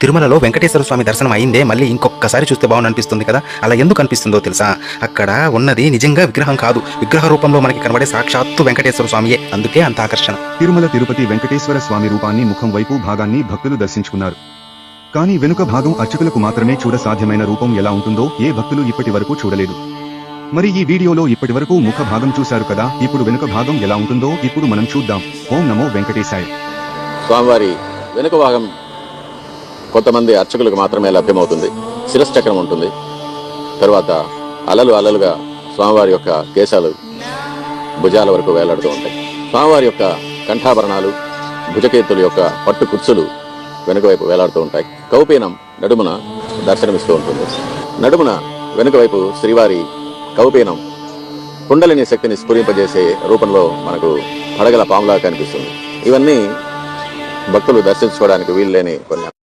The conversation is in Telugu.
తిరుమలలో వెంకటేశ్వర స్వామి దర్శనం అయిందే మళ్ళీ ఇంకొకసారి చూస్తే బాగుంది అనిపిస్తుంది కదా? అలా ఎందుకు అనిపిస్తుందో తెలుసా? అక్కడ ఉన్నది నిజంగా విగ్రహం కాదు. విగ్రహ రూపంలో మనకి కనబడే సాక్షాత్తు వెంకటేశ్వర స్వామియే. అందుకే అంత ఆకర్షణ. తిరుమల తిరుపతి వెంకటేశ్వర స్వామి రూపాన్ని ముఖం వైపు భాగాన్ని భక్తులు దర్శించుకున్నారు. కానీ వెనుక భాగం అర్చకులకు మాత్రమే చూడ సాధ్యమైన రూపం ఎలా ఉంటుందో ఏ భక్తులు ఇప్పటి వరకు చూడలేదు. మరి ఈ వీడియోలో ఇప్పటి వరకు ముఖ భాగం చూశారు కదా? ఇప్పుడు వెనుక భాగం ఎలా ఉంటుందో ఇప్పుడు మనం చూద్దాం. ఓం నమో వెంకటేశాయ. స్వామివారి వెనుక భాగం కొంతమంది అర్చకులకు మాత్రమే లభ్యమవుతుంది. శిరశ్చక్రం ఉంటుంది. తరువాత అలలు అలలుగా స్వామివారి యొక్క కేశాలు భుజాల వరకు వేలాడుతూ ఉంటాయి. స్వామివారి యొక్క కంఠాభరణాలు భుజకేతుల యొక్క పట్టు కుర్చులు వెనుక వైపు వేలాడుతూ ఉంటాయి. కౌపీనం నడుమున దర్శనమిస్తూ ఉంటుంది. నడుమున వెనుక వైపు శ్రీవారి కౌపీనం కుండలిని శక్తిని స్ఫురింపజేసే రూపంలో మనకు పడగల పాములా కనిపిస్తుంది. ఇవన్నీ భక్తులు దర్శించుకోవడానికి వీల్లేని కొన్ని